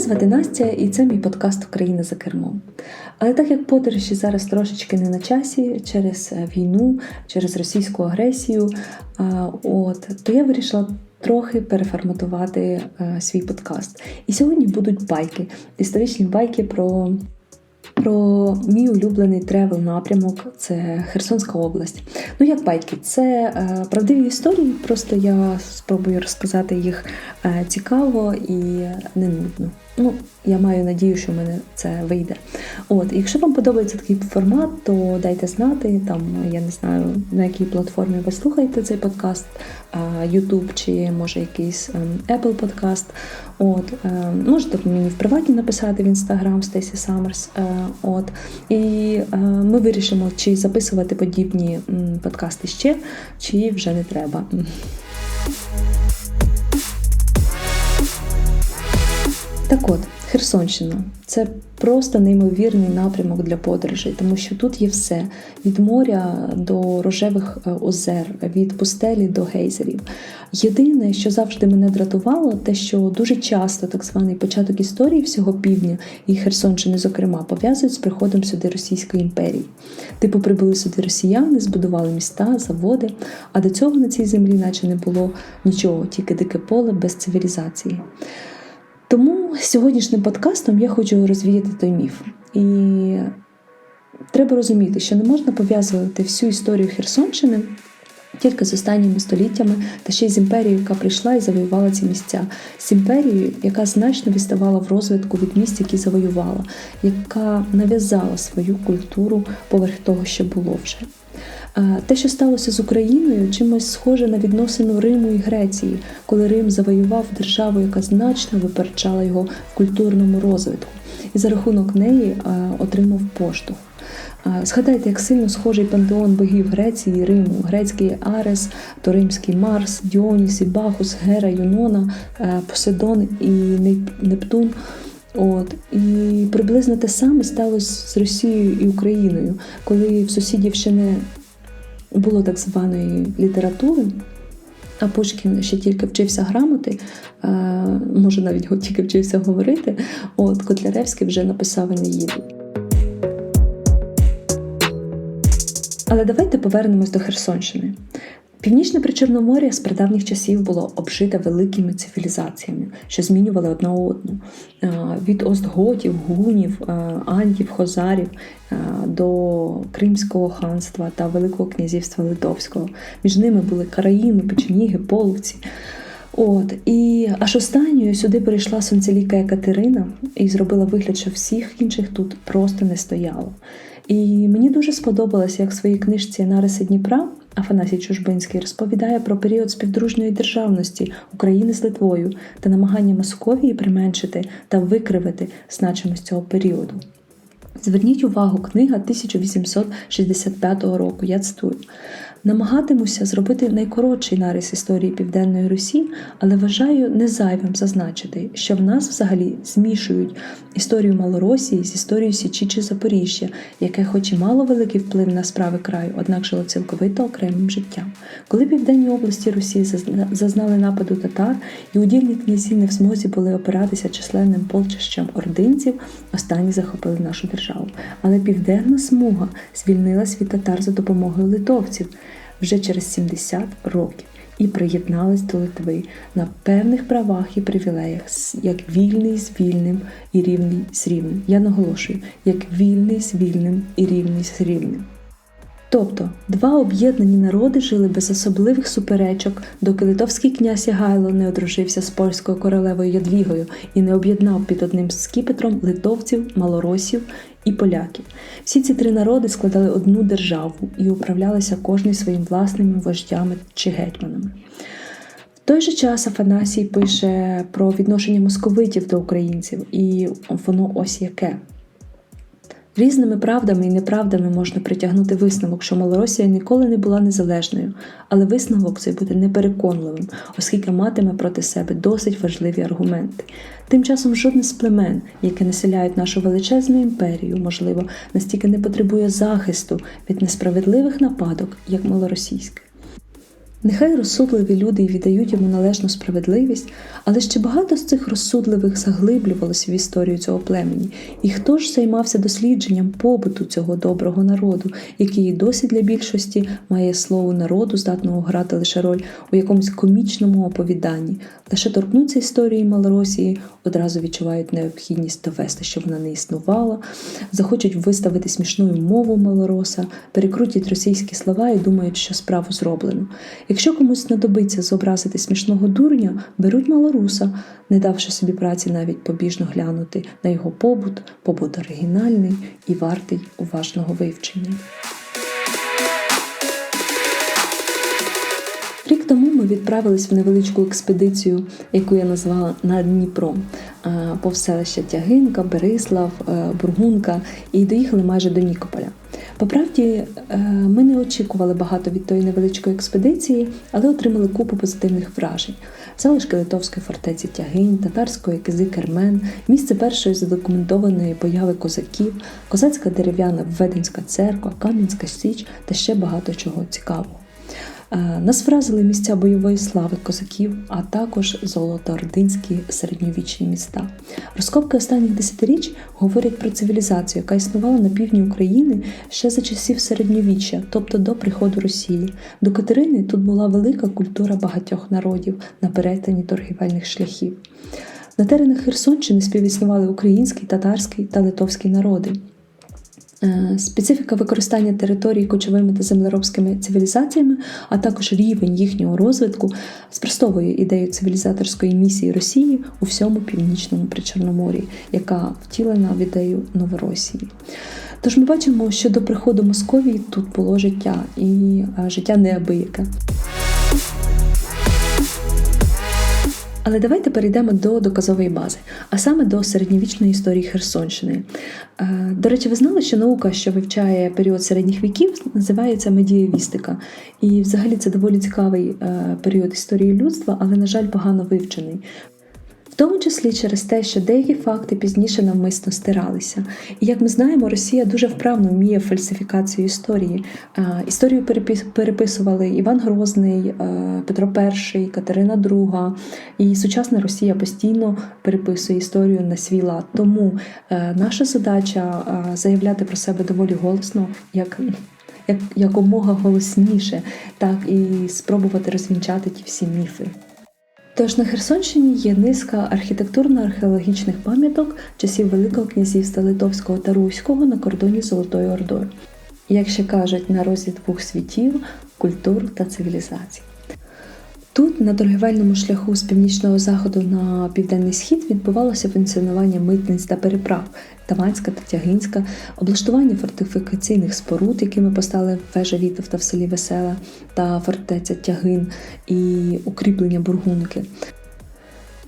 звати Настя, і це мій подкаст Україна за кермом. Але так як подорожі зараз трошечки не на часі через е, війну, через російську агресію, от то я вирішила трохи переформатувати е, свій подкаст. І сьогодні будуть байки, історичні байки про про мій улюблений тревел напрямок це Херсонська область. Ну, як байки, це е, правдиві історії, просто я спробую розказати їх е, цікаво і не нудно. Ну, я маю надію, що в мене це вийде. От, якщо вам подобається такий формат, то дайте знати. Там я не знаю на якій платформі ви слухаєте цей подкаст, YouTube чи може якийсь ем, Apple подкаст. От, ем, можете мені в приватні написати в інстаграм Стесі Саммерс. От, і е, ми вирішимо, чи записувати подібні подкасти ще, чи вже не треба. Так от, Херсонщина це просто неймовірний напрямок для подорожей, тому що тут є все: від моря до рожевих е, озер, від пустелі до гейзерів. Єдине, що завжди мене дратувало, те, що дуже часто так званий початок історії всього півдня і Херсонщини, зокрема, пов'язують з приходом сюди Російської імперії. Типу прибули сюди росіяни, збудували міста, заводи, а до цього на цій землі, наче не було нічого, тільки дике поле без цивілізації. Тому сьогоднішнім подкастом я хочу розвіяти той міф. І треба розуміти, що не можна пов'язувати всю історію Херсонщини тільки з останніми століттями, та ще й з імперією, яка прийшла і завоювала ці місця, з імперією, яка значно відставала в розвитку від місць, які завоювала, яка нав'язала свою культуру поверх того, що було вже. Те, що сталося з Україною, чимось схоже на відносину Риму і Греції, коли Рим завоював державу, яка значно випереджала його в культурному розвитку, і за рахунок неї отримав поштовх. Згадайте, як сильно схожий пантеон богів Греції, Риму, грецький Арес, то римський Марс, Діоніс, і Бахус, Гера, Юнона, Поседон і Нептун. От і приблизно те саме сталося з Росією і Україною, коли в сусідів ще не було так званої літератури. А Пушкін ще тільки вчився грамоти, може навіть тільки вчився говорити. От Котляревський вже написав Енеїду. Але давайте повернемось до Херсонщини. Північне Причорномор'я з прадавніх часів було обжите великими цивілізаціями, що змінювали одна одну. Від остготів, гунів, антів, хозарів до Кримського ханства та Великого князівства Литовського. Між ними були караїми, печеніги, половці. От і аж останньою сюди прийшла сонцеліка Екатерина і зробила вигляд, що всіх інших тут просто не стояло. І мені дуже сподобалося, як в своїй книжці Нариси Дніпра Афанасій Чужбинський розповідає про період співдружної державності України з Литвою та намагання Московії применшити та викривити значимість цього періоду. Зверніть увагу, книга 1865 року. Я цитую. Намагатимуся зробити найкоротший нарис історії Південної Русі, але вважаю незайвим зазначити, що в нас взагалі змішують історію Малоросії з історією Січі чи Запоріжжя, яке, хоч і мало великий вплив на справи краю, однак жило цілковито окремим життям. Коли південні області Русі зазнали нападу татар, і удільні князі не в змозі були опиратися численним полчищем ординців, останні захопили нашу державу. Але південна смуга звільнилась від татар за допомогою литовців вже через 70 років і приєдналась до Литви на певних правах і привілеях, як вільний з вільним і рівний з рівним. Я наголошую, як вільний з вільним і рівний з рівним. Тобто два об'єднані народи жили без особливих суперечок, доки литовський князь Ягайло не одружився з польською королевою Ядвігою і не об'єднав під одним скіпетром литовців, малоросів і поляків. Всі ці три народи складали одну державу і управлялися кожний своїм власними вождями чи гетьманами. В той же час Афанасій пише про відношення московитів до українців, і воно ось яке. Різними правдами і неправдами можна притягнути висновок, що Малоросія ніколи не була незалежною, але висновок цей буде непереконливим, оскільки матиме проти себе досить важливі аргументи. Тим часом жодне з племен, яке населяють нашу величезну імперію, можливо, настільки не потребує захисту від несправедливих нападок, як малоросійське. Нехай розсудливі люди й віддають йому належну справедливість, але ще багато з цих розсудливих заглиблювалося в історію цього племені. І хто ж займався дослідженням побуту цього доброго народу, який і досі для більшості має слово народу, здатного грати лише роль у якомусь комічному оповіданні, лише торкнуться історії Малоросії, одразу відчувають необхідність довести, що вона не існувала, захочуть виставити смішною мову малороса, перекрутять російські слова і думають, що справу зроблено. Якщо комусь знадобиться зобразити смішного дурня, беруть малоруса, не давши собі праці навіть побіжно глянути на його побут, побут оригінальний і вартий уважного вивчення. Рік тому ми відправились в невеличку експедицію, яку я назвала Дніпром, е, повз Тягинка, Берислав, е, Бургунка, і доїхали майже до Нікополя. По правді, е, ми не очікували багато від тої невеличкої експедиції, але отримали купу позитивних вражень. Залишки литовської фортеці Тягинь, татарської кизи Кермен, місце першої задокументованої появи козаків, козацька дерев'яна Введенська церква, Кам'янська Січ та ще багато чого цікавого. Е, Нас вразили місця бойової слави козаків, а також золотоординські середньовічні міста. Розкопки останніх десятиріч говорять про цивілізацію, яка існувала на півдні України ще за часів середньовіччя, тобто до приходу Росії. До Катерини тут була велика культура багатьох народів на перетині торгівельних шляхів. На теренах Херсонщини співіснували український, татарський та литовський народи. Е, Специфіка використання територій кочовими та землеробськими цивілізаціями, а також рівень їхнього розвитку спростовує ідею цивілізаторської місії Росії у всьому північному Причорномор'ї, яка втілена в ідею Новоросії. Тож ми бачимо, що до приходу Московії тут було життя і е, життя неабияке. Але давайте перейдемо до доказової бази, а саме до середньовічної історії Херсонщини. Е, До речі, ви знали, що наука, що вивчає період середніх віків, називається медієвістика. І взагалі це доволі цікавий е, період історії людства, але, на жаль, погано вивчений. Тому числі через те, що деякі факти пізніше навмисно стиралися. І як ми знаємо, Росія дуже вправно вміє фальсифікацію історії. Е, Історію перепис- переписували Іван Грозний, е, Петро І, Катерина II. І сучасна Росія постійно переписує історію на свій лад. Тому е, наша задача заявляти про себе доволі голосно, як якомога голосніше, так і спробувати розвінчати ті всі міфи. Тож на Херсонщині є низка архітектурно-археологічних пам'яток часів Великого князівства Литовського та Руського на кордоні з Золотою Ордою. Як ще кажуть, на розі двох світів, культур та цивілізацій. Тут, на торгівельному шляху з північного заходу на південний схід, відбувалося функціонування митниць та переправ Таманська та Тягинська, облаштування фортифікаційних споруд, якими постали вежа Вітовта в селі Весела та фортеця Тягин і укріплення Бургунки.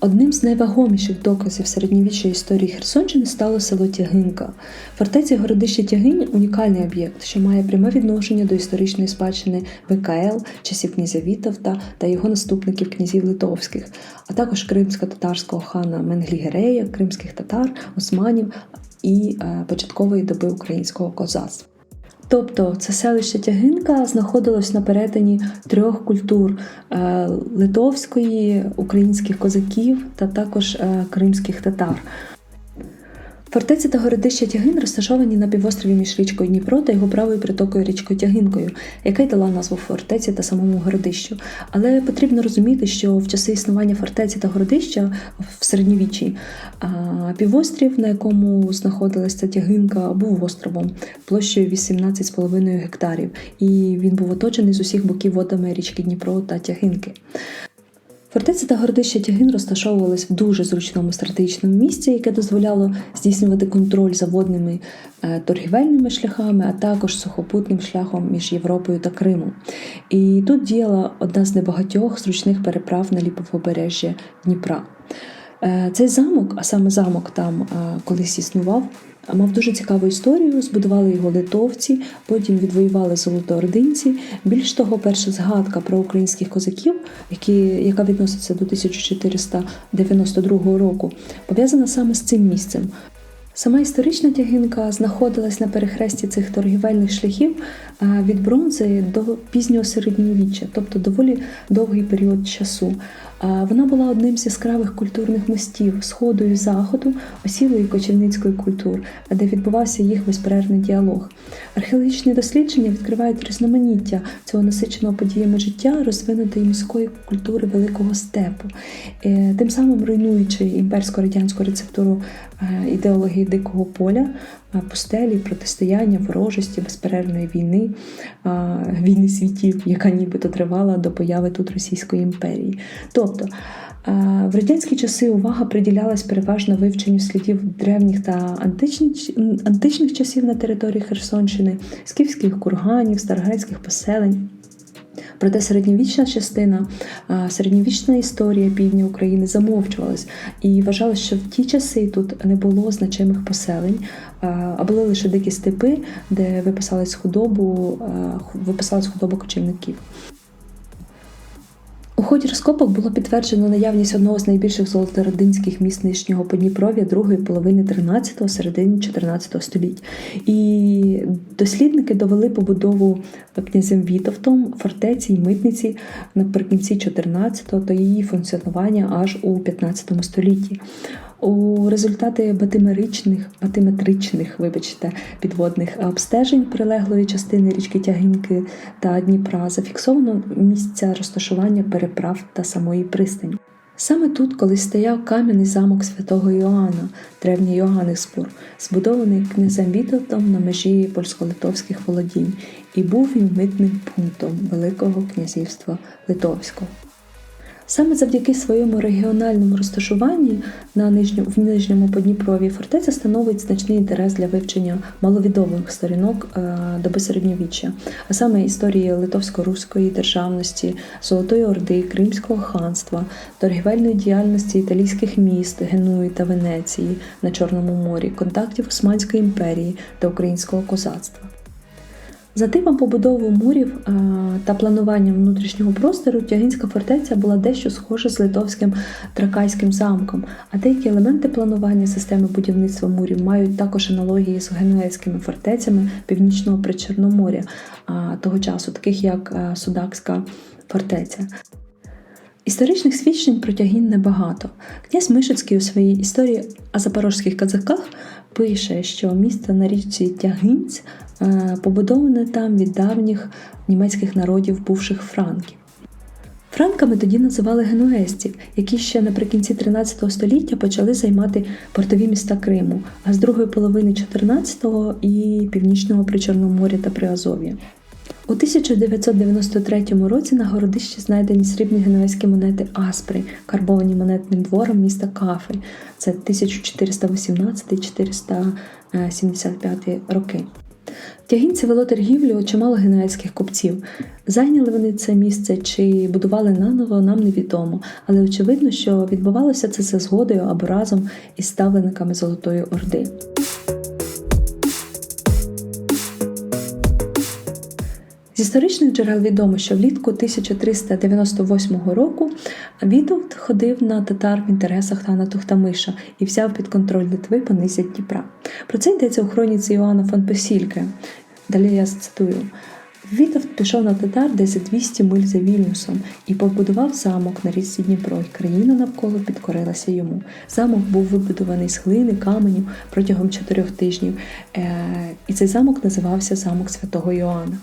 Одним з найвагоміших доказів середньовічної історії Херсонщини стало село Тягинка. Фортеця городище Тягинь унікальний об'єкт, що має пряме відношення до історичної спадщини ВКЛ часів князя Вітовта та його наступників князів литовських, а також кримсько-татарського хана Менглігерея, кримських татар, османів і е, початкової доби українського козацтва. Тобто це селище Тягинка знаходилось на перетині трьох культур е, литовської, українських козаків та також е, кримських татар. Фортеця та городище Тягин розташовані на півострові між річкою Дніпро та його правою притокою річкою Тягинкою, яка й дала назву фортеці та самому городищу. Але потрібно розуміти, що в часи існування фортеці та городища в середньовіччі півострів, на якому знаходилася Тягинка, був островом площею 18,5 гектарів, і він був оточений з усіх боків водами річки Дніпро та Тягинки. Фортеця та городище Тягин розташовувались в дуже зручному стратегічному місці, яке дозволяло здійснювати контроль за водними е, торгівельними шляхами, а також сухопутним шляхом між Європою та Кримом. І тут діяла одна з небагатьох зручних переправ на ліповобережжя Дніпра. Е, Цей замок, а саме замок там е, колись існував, мав дуже цікаву історію. Збудували його литовці, потім відвоювали золотоординці. Більш того, перша згадка про українських козаків, які, яка відноситься до 1492 року, пов'язана саме з цим місцем. Сама історична тягинка знаходилась на перехресті цих торгівельних шляхів від бронзи до пізнього середньовіччя, тобто доволі довгий період часу. Е, Вона була одним з яскравих культурних мостів сходу і заходу, осілої кочівницької культур, де відбувався їх безперервний діалог. Археологічні дослідження відкривають різноманіття цього насиченого подіями життя розвинутої міської культури великого степу, Е, тим самим руйнуючи імперсько-радянську рецептуру е, ідеології дикого поля, пустелі, протистояння, ворожості, безперервної війни, війни світів, яка нібито тривала до появи тут Російської імперії. Тобто в радянські часи увага приділялась переважно вивченню слідів древніх та античних, античних часів на території Херсонщини, скіфських курганів, старогрецьких поселень. Проте середньовічна частина, середньовічна історія півдня України замовчувалась і вважалось, що в ті часи тут не було значимих поселень, а а були лише дикі степи, де виписалась худобу, виписалась худоба кочівників. У ході розкопок було підтверджено наявність одного з найбільших золотородинських міст нижнього Подніпров'я другої половини 13-го, середини 14 століть. Дослідники довели побудову князем Вітовтом фортеці й митниці наприкінці 14-го та її функціонування аж у 15 столітті. У результати батиметричних, батиметричних, вибачте, підводних обстежень прилеглої частини річки Тягинки та Дніпра зафіксовано місця розташування переправ та самої пристані. Саме тут колись стояв кам'яний замок святого Йоанна, древній Йоганнесбург, збудований князем Вітовтом на межі польсько-литовських володінь, і був він митним пунктом Великого князівства Литовського. Саме завдяки своєму регіональному розташуванні на нижньому, в нижньому Подніпрові фортеця становить значний інтерес для вивчення маловідомих сторінок е, доби середньовіччя, а саме історії литовсько-руської державності, Золотої Орди, Кримського ханства, торгівельної діяльності італійських міст Генуї та Венеції на Чорному морі, контактів Османської імперії та українського козацтва. За типом побудови мурів та плануванням внутрішнього простору Тягинська фортеця була дещо схожа з литовським Тракайським замком, а деякі елементи планування системи будівництва мурів мають також аналогії з генуезькими фортецями Північного Причорноморя того часу, таких як Судакська фортеця. Історичних свідчень про Тягін небагато. Князь Мишицький у своїй історії о запорожських казаках пише, що місто на річці Тягинць е, побудоване там від давніх німецьких народів бувших франків. Франками тоді називали генуезців, які ще наприкінці 13 століття почали займати портові міста Криму, а з другої половини 14-го і північного Причорноморя та Приазов'я. У 1993 році на городищі знайдені срібні генуезькі монети Аспри, карбовані монетним двором міста Кафель. Це 1418-475 роки. Тягінці вело торгівлю чимало генуезьких купців. Зайняли вони це місце чи будували наново, нам невідомо, але очевидно, що відбувалося це за згодою або разом із ставленниками Золотої Орди. З історичних джерел відомо, що влітку 1398 року Вітовт ходив на татар в інтересах хана Тухтамиша і взяв під контроль Литви по низі Дніпра. Про це йдеться у хроніці Іоанна фон Песільке. Далі я цитую. Вітовт пішов на татар десь за 200 миль за Вільнюсом і побудував замок на річці Дніпро, і країна навколо підкорилася йому. Замок був вибудований з глини, каменю протягом чотирьох тижнів, е, і цей замок називався Замок Святого Йоанна.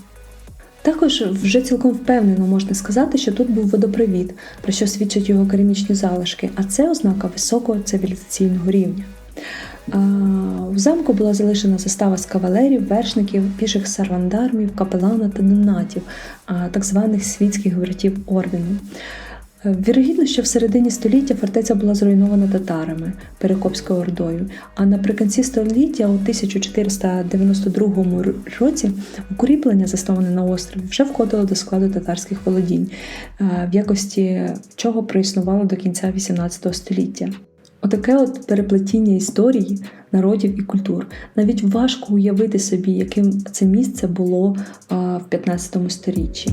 Також вже цілком впевнено можна сказати, що тут був водопровід, про що свідчать його керамічні залишки, а це ознака високого цивілізаційного рівня. В замку була залишена застава з кавалерів, вершників, піших сарвандармів, капелана та донатів, так званих світських братів ордену. Е, Вірогідно, що в середині століття фортеця була зруйнована татарами Перекопською ордою, а наприкінці століття, у 1492 році, укріплення, засноване на острові, вже входило до складу татарських володінь, е, в якості чого проіснувало до кінця XVIII століття. Отаке от переплетіння історії, народів і культур. Навіть важко уявити собі, яким це місце було в 15 сторіччі.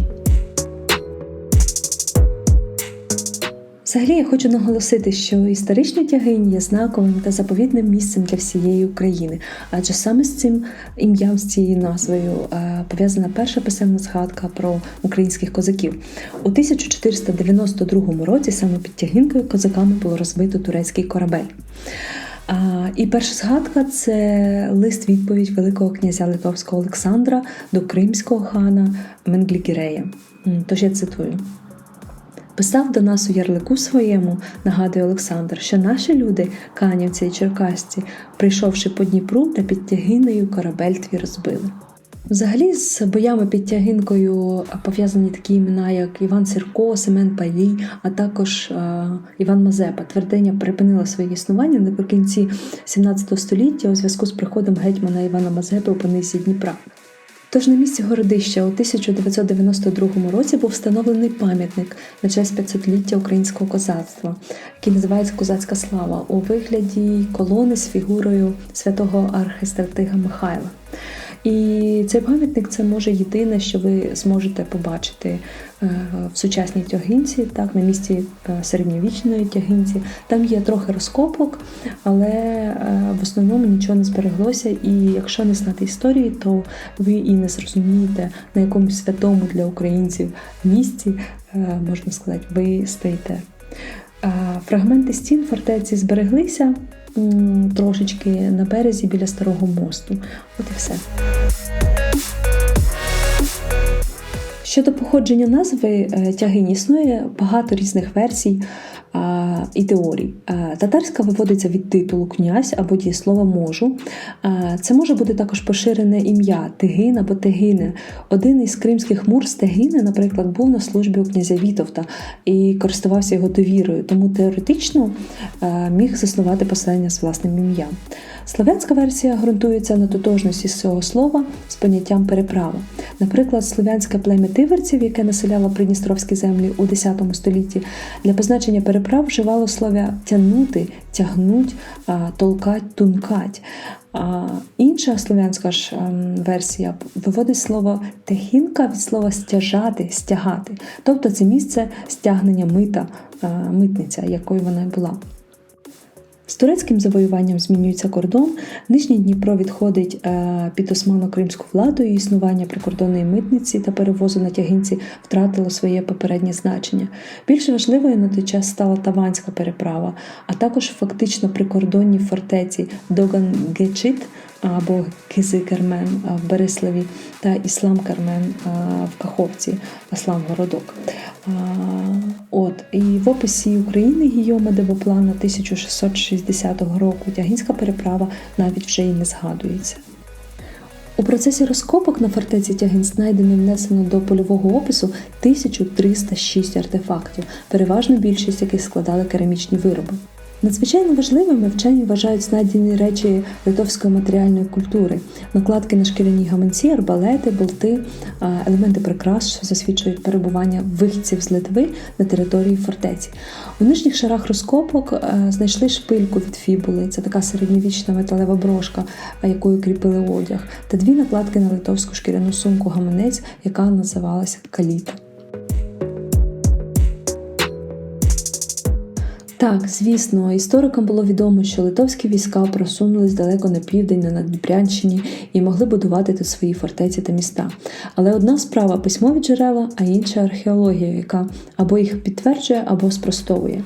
Взагалі я хочу наголосити, що історичний тягинь є знаковим та заповідним місцем для всієї України, адже саме з цим ім'ям, з цією назвою е, пов'язана перша писемна згадка про українських козаків. У 1492 році саме під Тягинкою козаками було розбито турецький корабель. А, І перша згадка це лист відповідь Великого князя Литовського Олександра до кримського хана Менглігірея. Тож я цитую. Писав до нас у ярлику своєму, нагадує Олександр, що наші люди, канівці і черкасці, прийшовши по Дніпру та під Тягинею корабель твій розбили. Взагалі з боями під Тягинкою пов'язані такі імена, як Іван Сірко, Семен Палій, а також е, Іван Мазепа. Твердиня припинила своє існування наприкінці 17 століття у зв'язку з приходом гетьмана Івана Мазепи у понизі Дніпра. Тож на місці городища у 1992 році був встановлений пам'ятник на честь 500-ліття українського козацтва, який називається Козацька слава у вигляді колони з фігурою святого архистратига Михайла. І цей пам'ятник це може єдине, що ви зможете побачити е, в сучасній тягинці, так, на місці е, середньовічної тягинці. Там є трохи розкопок, але е, в основному нічого не збереглося. І якщо не знати історії, то ви і не зрозумієте, на якомусь святому для українців місці, можна сказати, ви стоїте. Фрагменти стін фортеці збереглися трошечки на березі біля старого мосту. От і все. Щодо походження назви е, тягинь існує багато різних версій і теорій. Татарська виводиться від титулу князь або дієслова можу. Це може бути також поширене ім'я Тигин або Тегине. Один із кримських мур з Тегини, наприклад, був на службі у князя Вітовта і користувався його довірою, тому теоретично міг заснувати поселення з власним ім'ям. Слов'янська версія ґрунтується на тотожності цього слова з поняттям переправа. Наприклад, слов'янське плем'я тиверців, яке населяло придністровські землі у X столітті, для позначення переправ вживало слов'я тягнути, тягнуть, толкать, тункать. А Інша слов'янська ж ем, версія виводить слово техінка від слова стяжати, стягати. Тобто це місце стягнення мита, е, митниця, якою вона була. З турецьким завоюванням змінюється кордон. Нижній Дніпро відходить е, під османо-кримську владу і існування прикордонної митниці та перевозу на тягинці втратило своє попереднє значення. Більш важливою на той час стала Таванська переправа, а також фактично прикордонні фортеці Доган-Гечит або Кизи-Кермен в Береславі та Іслам-Кермен в Каховці, Аслам-Городок. От і в описі України Гійома Девоплана 1660 року тягінська переправа навіть вже й не згадується. У процесі розкопок на фортеці Тягін знайдено внесено до польового опису 1306 артефактів, переважно більшість яких складали керамічні вироби. Надзвичайно важливими вчені вважають знайдені речі литовської матеріальної культури, накладки на шкіряні гаманці, арбалети, болти, елементи прикрас, що засвідчують перебування вихідців з Литви на території фортеці. У нижніх шарах розкопок знайшли шпильку від фібули, це така середньовічна металева брошка, якою кріпили одяг, та дві накладки на литовську шкіряну сумку гаманець, яка називалася каліта. Так, звісно, історикам було відомо, що литовські війська просунулись далеко на південь на Надбрянщині і могли будувати тут свої фортеці та міста. Але одна справа письмові джерела, а інша археологія, яка або їх підтверджує, або спростовує.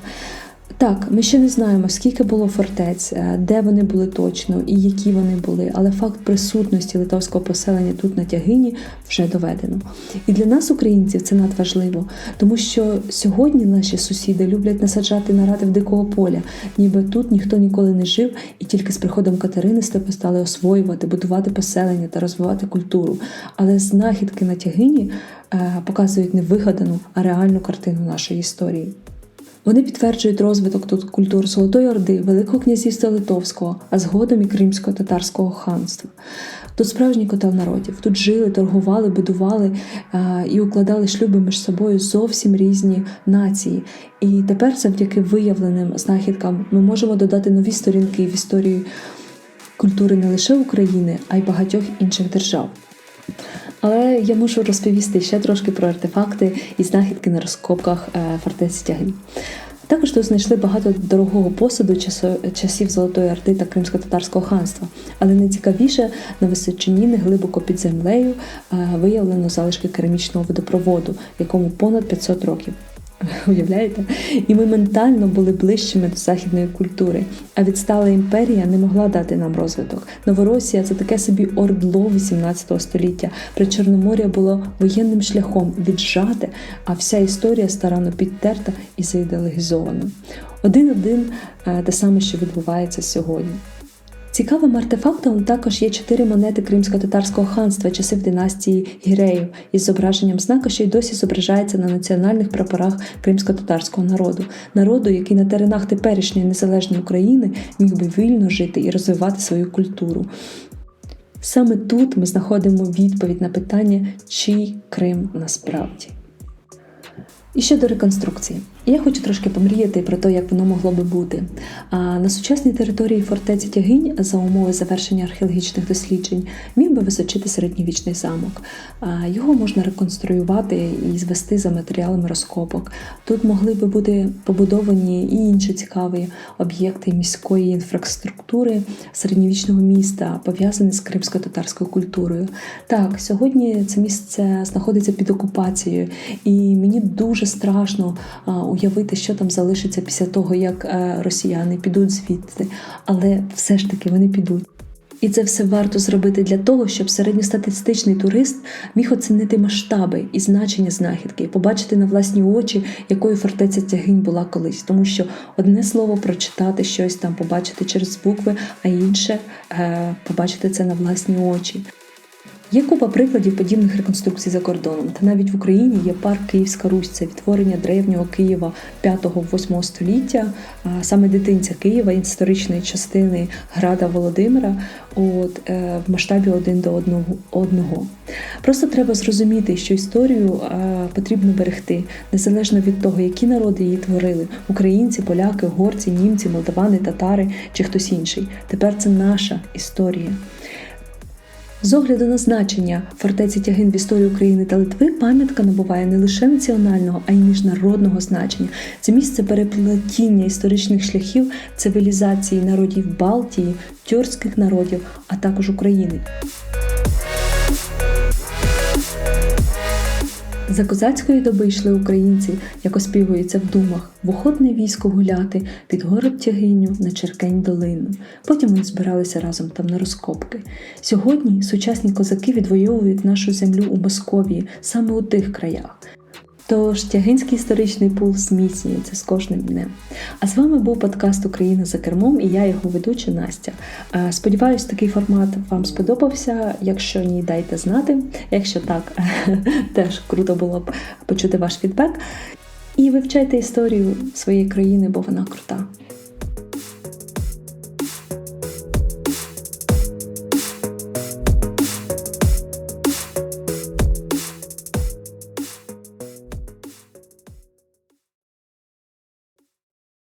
Так, ми ще не знаємо, скільки було фортець, е, де вони були точно і які вони були, але факт присутності литовського поселення тут на тягині вже доведено. І для нас, українців, це надважливо, тому що сьогодні наші сусіди люблять насаджати наради в дикого поля, ніби тут ніхто ніколи не жив, і тільки з приходом Катерини степи стали освоювати, будувати поселення та розвивати культуру. Але знахідки на тягині е, показують не вигадану, а реальну картину нашої історії. Вони підтверджують розвиток тут культур Золотої Орди, Великого князівства Литовського, а згодом і Кримсько-татарського ханства. Тут справжній котел народів. Тут жили, торгували, будували а, і укладали шлюби між собою зовсім різні нації. І тепер, завдяки виявленим знахідкам, ми можемо додати нові сторінки в історії культури не лише України, а й багатьох інших держав. Але я мушу розповісти ще трошки про артефакти і знахідки на розкопках е, фортеці Тягин. Також тут знайшли багато дорогого посуду часів Золотої Орди та Кримсько-татарського ханства. Але найцікавіше на височині глибоко під землею е, виявлено залишки керамічного водопроводу, якому понад 500 років. Уявляєте? І ми ментально були ближчими до західної культури. А відстала імперія не могла дати нам розвиток. Новоросія це таке собі ордло 18 століття. Причорномор'я було воєнним шляхом віджате, а вся історія старанно підтерта і заідеологізована. Один-один е, те саме, що відбувається сьогодні. Цікавим артефактом також є чотири монети Кримсько-татарського ханства часів династії Гіреїв із зображенням знака, що й досі зображається на національних прапорах кримсько-татарського народу, народу, який на теренах теперішньої незалежної України міг би вільно жити і розвивати свою культуру. Саме тут ми знаходимо відповідь на питання, чий Крим насправді. І щодо реконструкції, я хочу трошки помріяти про те, як воно могло би бути. На сучасній території фортеці Тягинь за умови завершення археологічних досліджень міг би височити середньовічний замок. Його можна реконструювати і звести за матеріалами розкопок. Тут могли би бути побудовані і інші цікаві об'єкти міської інфраструктури середньовічного міста, пов'язані з кримсько-татарською культурою. Так, сьогодні це місце знаходиться під окупацією, і мені дуже страшно уявити, що там залишиться після того, як е, росіяни підуть звідти. Але все ж таки вони підуть. І це все варто зробити для того, щоб середньостатистичний турист міг оцінити масштаби і значення знахідки, і побачити на власні очі, якою фортеця тягинь була колись. Тому що одне слово прочитати щось там, побачити через букви, а інше е, побачити це на власні очі. Є купа прикладів подібних реконструкцій за кордоном. Та навіть в Україні є парк Київська Русь, це відтворення древнього Києва 5-8 століття, саме дитинця Києва, історичної частини Града Володимира, от е, в масштабі один до одного. Просто треба зрозуміти, що історію потрібно берегти незалежно від того, які народи її творили: українці, поляки, горці, німці, молдавани, татари чи хтось інший. Тепер це наша історія. З огляду на значення фортеці Тягин в історії України та Литви пам'ятка набуває не лише національного, а й міжнародного значення. Це місце переплетіння історичних шляхів цивілізації народів Балтії, тюркських народів, а також України. За козацької доби йшли українці, як оспівується в думах, в охотне військо гуляти під город тягиню на Черкень долину. Потім вони збиралися разом там на розкопки. Сьогодні сучасні козаки відвоюють нашу землю у Московії саме у тих краях. Тож тягинський історичний пул зміцнюється з кожним днем. А з вами був подкаст Україна за кермом і я його ведуча Настя. Сподіваюсь, такий формат вам сподобався. Якщо ні, дайте знати. Якщо так, теж круто було б почути ваш фідбек. І вивчайте історію своєї країни, бо вона крута.